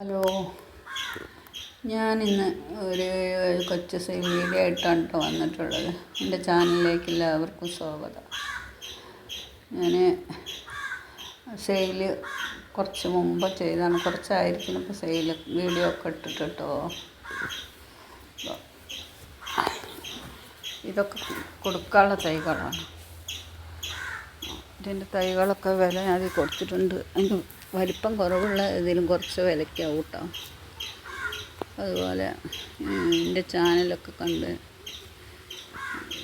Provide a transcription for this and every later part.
Hello. ഞാൻ ഇന്ന് ഒരു കൊച്ച വീഡിയോ ആയിട്ടാണ് കേട്ടോ വന്നിട്ടുള്ളത്. എന്റെ ചാനലിലേക്ക് എല്ലാവർക്കും സ്വാഗതം. ഞാൻ സെയിൽ കുറച്ച് മുമ്പ് ചെയ്താണ്. കുറച്ചായിരിക്കും ഇപ്പോൾ സെയിൽ വീഡിയോ ഒക്കെ ഇട്ടിട്ട് ഇതൊക്കെ കൊടുക്കാനുള്ള തൈകളാണ്. ഇതിന്റെ തൈകളൊക്കെ വില ഞാൻ കൊടുത്തിട്ടുണ്ട്. അതിന്റെ വലിപ്പം കുറവുള്ള ഇതിലും കുറച്ച് വിലയ്ക്കാവും കേട്ടോ അതുപോലെ എന്റെ ചാനലൊക്കെ കണ്ട്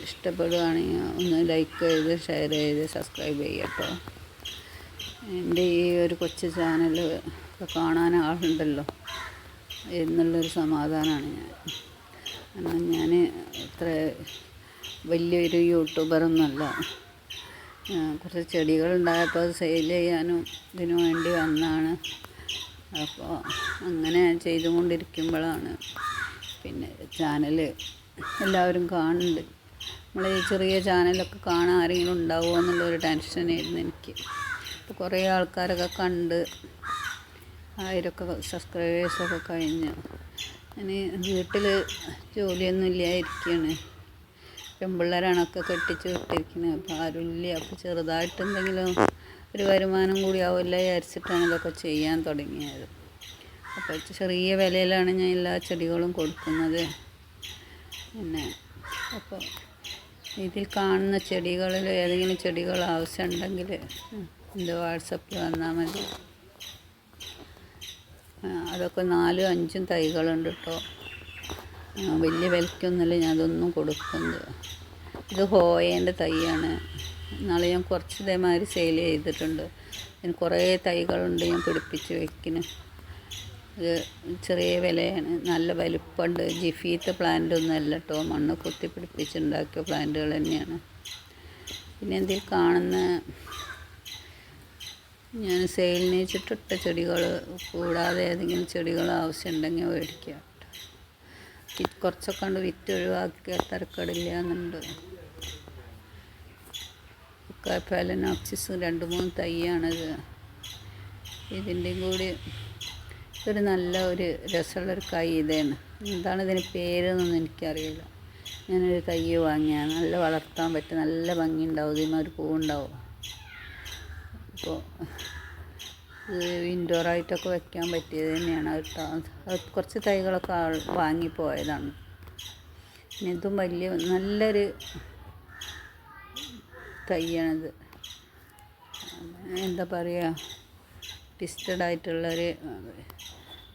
ഇഷ്ടപ്പെടുകയാണെങ്കിൽ ഒന്ന് ലൈക്ക് ചെയ്ത് ഷെയർ ചെയ്ത് സബ്സ്ക്രൈബ് ചെയ്യട്ടോ. എന്റെ ഈ ഒരു കൊച്ചു ചാനൽ ഒക്കെ കാണാൻ ആളുണ്ടല്ലോ എന്നുള്ളൊരു സമാധാനമാണ് ഞാൻ. കാരണം ഞാൻ ഇത്ര വലിയൊരു യൂട്യൂബറൊന്നുമല്ല. കുറച്ച് ചെടികളുണ്ടായപ്പോൾ അത് സെയിൽ ചെയ്യാനും ഇതിനു വേണ്ടി വന്നതാണ് അപ്പോൾ അങ്ങനെ ചെയ്തുകൊണ്ടിരിക്കുമ്പോഴാണ് പിന്നെ ചാനൽ എല്ലാവരും കാണുന്നുണ്ട്. നമ്മൾ ഈ ചെറിയ ചാനലൊക്കെ കാണാൻ ആരെങ്കിലും ഉണ്ടാവുമോ എന്നുള്ളൊരു ടെൻഷനായിരുന്നു എനിക്ക്. അപ്പോൾ കുറേ ആൾക്കാരൊക്കെ കണ്ട് ആയിരമൊക്കെ സബ്സ്ക്രൈബേഴ്സൊക്കെ കഴിഞ്ഞു. ഞാൻ വീട്ടിൽ ജോലിയൊന്നും ഇല്ലായിരിക്കുകയാണ് പെൺപിള്ളേരാണൊക്കെ കെട്ടിച്ച് വിട്ടിരിക്കുന്നത് അപ്പോൾ ആരുമില്ല? അപ്പോൾ ചെറുതായിട്ട് എന്തെങ്കിലും ഒരു വരുമാനം കൂടി ആവില്ല വിചാരിച്ചിട്ടാണ് ഇതൊക്കെ ചെയ്യാൻ തുടങ്ങിയത്. അപ്പോൾ ചെറിയ വിലയിലാണ് ഞാൻ എല്ലാ ചെടികളും കൊടുക്കുന്നത്. പിന്നെ അപ്പോൾ ഇതിൽ കാണുന്ന ചെടികളിൽ ഏതെങ്കിലും ചെടികൾ ആവശ്യമുണ്ടെങ്കിൽ എന്റെ വാട്സപ്പിൽ വന്നാൽ മതി. അതൊക്കെ നാലും അഞ്ചും തൈകളുണ്ട് കേട്ടോ. വലിയ വിലക്കൊന്നുമില്ല ഞാൻ അതൊന്നും കൊടുക്കുന്നത്. ഇത് ഹോയേന്റെ തൈയാണ്. നാളെ ഞാൻ കുറച്ച് ഇതേമാതിരി സെയിൽ ചെയ്തിട്ടുണ്ട്. ഇതിന് കുറേ തൈകളുണ്ട് ഞാൻ പിടിപ്പിച്ച് വെക്കുന്നു. ഇത് ചെറിയ വിലയാണ്. നല്ല വലിപ്പമുണ്ട്. ജിഫീത്തെ പ്ലാന്റ് ഒന്നും അല്ല കേട്ടോ മണ്ണ് കുത്തി പിടിപ്പിച്ചുണ്ടാക്കിയ പ്ലാന്റുകൾ തന്നെയാണ്. പിന്നെ എന്തിൽ കാണുന്ന ഞാൻ സെയിലിന് വെച്ചിട്ടിട്ട ചെടികൾ കൂടാതെ ഏതെങ്കിലും ചെടികൾ ആവശ്യമുണ്ടെങ്കിൽ മേടിക്കുക കുറച്ചൊക്കെ കൊണ്ട് വിറ്റ് ഒഴിവാക്കിയ തരക്കടില്ല എന്നുണ്ട്. ഫലനോക്സിസ് രണ്ട് മൂന്ന് തൈയാണത്. ഇതിന്റെയും കൂടി ഒരു നല്ല ഒരു രസമുള്ള ഒരു കൈ ഇതാണ്. എന്താണ് ഇതിന് പേരെന്നൊന്നും എനിക്കറിയില്ല. ഞാനൊരു തൈ വാങ്ങിയാണ് നല്ല വളർത്താൻ പറ്റും നല്ല ഭംഗി ഉണ്ടാവും ഇതിന്മേൽ ഒരു പൂവുണ്ടാവും. അപ്പോൾ ഇൻഡോറായിട്ടൊക്കെ വെക്കാൻ പറ്റിയത് തന്നെയാണ്. അത് കുറച്ച് തൈകളൊക്കെ ആൾ വാങ്ങിപ്പോയതാണ് പിന്നെ ഇതും വലിയ നല്ലൊരു തൈയാണിത്. എന്താ പറയുക ട്വിസ്റ്റഡ് ആയിട്ടുള്ളൊരു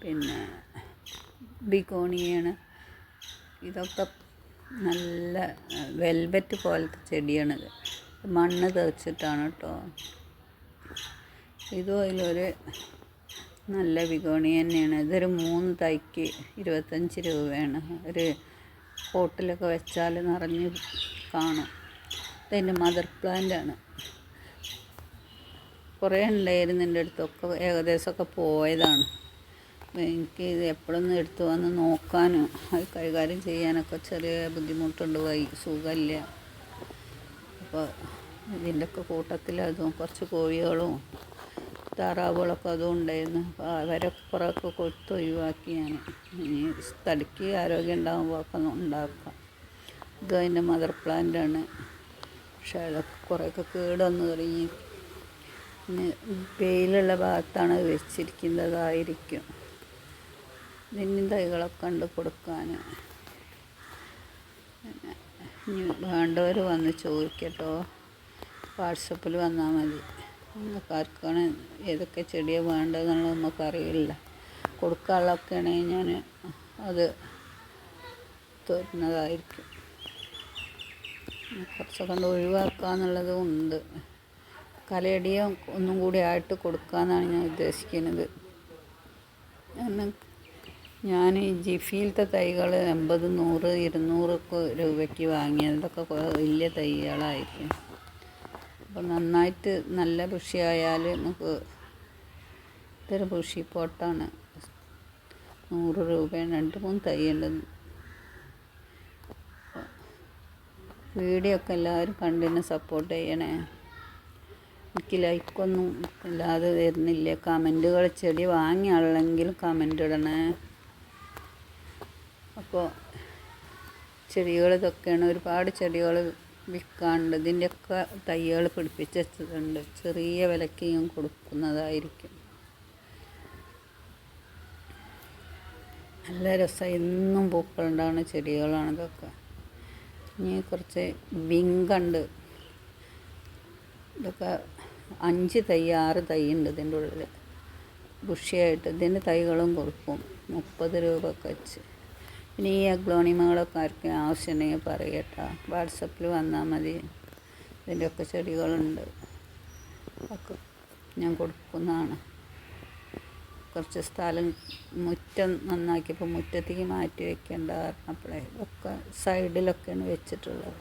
പിന്നെ ബിഗോണിയാണ്. ഇതൊക്കെ നല്ല വെൽവെറ്റ് പോലത്തെ ചെടിയാണിത്. മണ്ണ് തെറിച്ചിട്ടാണ് കേട്ടോ ഇതും അതിലൊരു നല്ല വിപണി തന്നെയാണ്. ഇതൊരു മൂന്ന് തൈക്ക് ഇരുപത്തഞ്ച് രൂപയാണ്. ഒരു കോട്ടിലൊക്കെ വെച്ചാൽ നിറഞ്ഞ് കാണും. ഇതെന്റെ മദർ പ്ലാന്റാണ് കുറേ ഉണ്ടായിരുന്നു എന്റെ അടുത്തൊക്കെ. ഏകദേശമൊക്കെ പോയതാണ്. എനിക്ക് ഇത് എപ്പോഴൊന്നും എടുത്തു വന്ന് നോക്കാനും അത് കൈകാര്യം ചെയ്യാനൊക്കെ ചെറിയ ബുദ്ധിമുട്ടുണ്ട്. വൈ സുഖമില്ല. അപ്പോൾ ഇതിന്റെയൊക്കെ കൂട്ടത്തിൽ അതും കുറച്ച് കോഴികളും താറാവുകളൊക്കെ അതും ഉണ്ടായിരുന്നു അപ്പോൾ കൊടുത്ത് ഒഴിവാക്കി ഞാൻ ഇനി തടിക്ക് ആരോഗ്യം ഉണ്ടാകുമ്പോൾ ഒക്കെ ഉണ്ടാക്കാം. ഇത് അതിന്റെ മദർ പ്ലാന്റാണ് പക്ഷേ അതൊക്കെ കുറേയൊക്കെ കേടൊന്ന് തുടങ്ങി. പിന്നെ വെയിലുള്ള ഭാഗത്താണ് വെച്ചിരിക്കുന്നതായിരിക്കും. നിന്നും തൈകളൊക്കെ ഉണ്ട് കൊടുക്കാൻ. ഇനി വേണ്ടവർ വന്ന് ചോദിക്കട്ടോ. വാട്സപ്പിൽ വന്നാൽ മതി. നിങ്ങൾക്ക് ആർക്കാണ് ഏതൊക്കെ ചെടിയാണ് വേണ്ടതെന്നുള്ളത് നമുക്കറിയില്ല. കൊടുക്കാനുള്ളതൊക്കെ ആണെങ്കിൽ ഞാൻ അത് തരുന്നതായിരിക്കും. കുറച്ചൊക്കെ കണ്ട് ഒഴിവാക്കാന്നുള്ളതും ഉണ്ട്. കലയടിയും ഒന്നും കൂടി ആയിട്ട് കൊടുക്കാമെന്നാണ് ഞാൻ ഉദ്ദേശിക്കുന്നത്. ഞാൻ ഈ ജിഫിയിലത്തെ തൈകൾ എൺപത് നൂറ് ഇരുന്നൂറൊക്കെ രൂപയ്ക്ക് വാങ്ങിയതൊക്കെ വലിയ തൈകളായിരിക്കും. അപ്പോൾ നന്നായിട്ട് നല്ല കൃഷിയായാൽ നമുക്ക് ഇതൊരു കൃഷി പോട്ടാണ്. നൂറ് രൂപയാണ് രണ്ട് മൂന്ന് തയ്യേണ്ടത് വീഡിയോ ഒക്കെ എല്ലാവരും കണ്ടിന് സപ്പോർട്ട് ചെയ്യണേ. എനിക്ക് ലൈക്കൊന്നും ഇല്ലാതെ വരുന്നില്ല. കമന്റുകൾ ചെടി വാങ്ങിയ ആളെങ്കിൽ കമന്റ് ഇടണേ. അപ്പോൾ ചെടികൾ ഇതൊക്കെയാണ് ഒരുപാട് ചെടികൾ വിൽക്കാനുണ്ട് ഇതിന്റെയൊക്കെ തൈകൾ പിടിപ്പിച്ച് വെച്ചതുണ്ട് ചെറിയ വിലയ്ക്ക് ഞാൻ കൊടുക്കുന്നതായിരിക്കും. നല്ല രസം എന്നും പൂക്കളുണ്ടാകുന്ന ചെടികളാണ് ഇതൊക്കെ. ഇനി കുറച്ച് വിങ്കുണ്ട്. ഇതൊക്കെ അഞ്ച് തൈ ആറ് തൈ ഉണ്ട് ഇതിന്റെ ഉള്ളിൽ ബുഷിയായിട്ട് ഇതിന്റെ തൈകളും കൊടുക്കും. മുപ്പത് രൂപ ഒക്കെ വെച്ച്. പിന്നെ ഈ അഗ്ലോണിമകളൊക്കെ ആർക്കും ആവശ്യമുണ്ടെങ്കിൽ പറയട്ടോ വാട്സപ്പിൽ വന്നാൽ മതി. ഇതിന്റെയൊക്കെ ചെടികളുണ്ട്. ഒക്കെ ഞാൻ കൊടുക്കുന്നതാണ്. കുറച്ച് സ്ഥലം മുറ്റം നന്നാക്കിയപ്പോൾ മുറ്റത്തേക്ക് മാറ്റി വെക്കേണ്ട അപ്പോഴേ ഒക്കെ സൈഡിലൊക്കെയാണ് വെച്ചിട്ടുള്ളത്.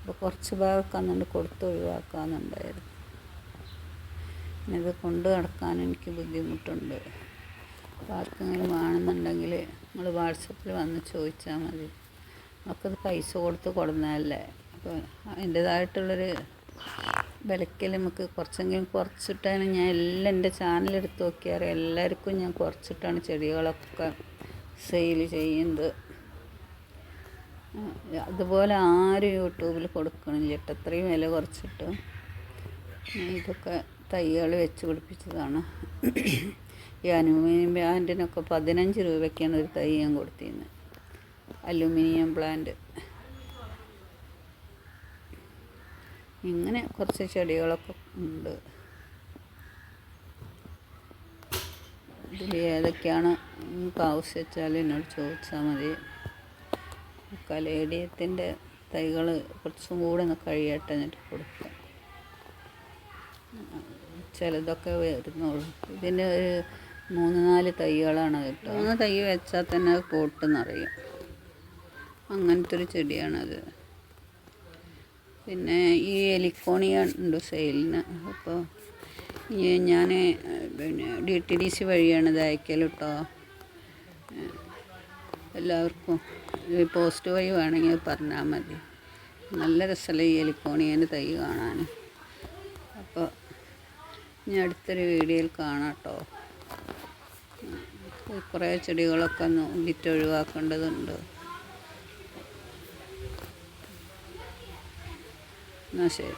അപ്പോൾ കുറച്ച് ഭാഗമൊക്കെ അന്നുകൊണ്ട് കൊടുത്ത് ഒഴിവാക്കാമെന്നുണ്ടായിരുന്നു. ഇത് കൊണ്ട് നടക്കാൻ എനിക്ക് ബുദ്ധിമുട്ടുണ്ട്. ആർക്കെങ്കിലും വേണമെന്നുണ്ടെങ്കിൽ നമ്മൾ വാട്സപ്പിൽ വന്ന് ചോദിച്ചാൽ മതി. നമുക്കത് പൈസ കൊടുത്ത് കൊടുന്നതല്ലേ? അപ്പോൾ അതിന്റേതായിട്ടുള്ളൊരു വിലയ്ക്കൽ നമുക്ക് കുറച്ചെങ്കിലും കുറച്ചിട്ടാണ് ഞാൻ എല്ലാം എന്റെ ചാനൽ എടുത്ത് നോക്കിയാൽ എല്ലാവർക്കും ഞാൻ കുറച്ചിട്ടാണ് ചെടികളൊക്കെ സെയിൽ ചെയ്യുന്നത്. അതുപോലെ ആരും യൂട്യൂബിൽ കൊടുക്കണില്ല കേട്ടോ. വില കുറച്ചിട്ട്. ഇതൊക്കെ തൈകൾ വെച്ച് പിടിപ്പിച്ചതാണ്. ഈ അലുമിനിയം പ്ലാന്റിനൊക്കെ പതിനഞ്ച് രൂപയ്ക്കാണ് ഒരു തൈ ഞാൻ കൊടുത്തിരുന്നത് അലുമിനിയം പ്ലാന്റ്. ഇങ്ങനെ കുറച്ച് ചെടികളൊക്കെ ഉണ്ട്. ഇതിൽ ഏതൊക്കെയാണ്? നിങ്ങൾക്ക് ആവശ്യം വെച്ചാൽ എന്നോട് ചോദിച്ചാൽ മതി. കലേഡിയത്തിന്റെ തൈകൾ കുറച്ചും കൂടെ ഒന്ന് കഴിയട്ടെ എന്നിട്ട് കൊടുക്കാം. ചിലതൊക്കെ വരുന്നുള്ളൂ. ഇതിന് ഒരു മൂന്ന് നാല് തൈകളാണ് കേട്ടോ. മൂന്ന് തൈ വെച്ചാൽ തന്നെ അത് പോട്ടെന്നറിയും. അങ്ങനത്തെ ഒരു ചെടിയാണത്. പിന്നെ ഈ എലിക്കോണിയ ഉണ്ട് സെയിലിന്. അപ്പോൾ ഈ ഞാൻ പിന്നെ ഡി ടി ഡി സി വഴിയാണ് ഇത് അയക്കൽ കേട്ടോ. എല്ലാവർക്കും പോസ്റ്റ് വഴി വേണമെങ്കിൽ പറഞ്ഞാൽ മതി. നല്ല രസമല്ല ഈ എലിക്കോണിയന്റെ തൈ കാണാൻ അപ്പോൾ ഇനി അടുത്തൊരു വീഡിയോയിൽ കാണാം കേട്ടോ. കുറേ ചെടികളൊക്കെ ഒന്ന് വിറ്റ് ഒഴിവാക്കേണ്ടതുണ്ട്. എന്നാൽ ശരി.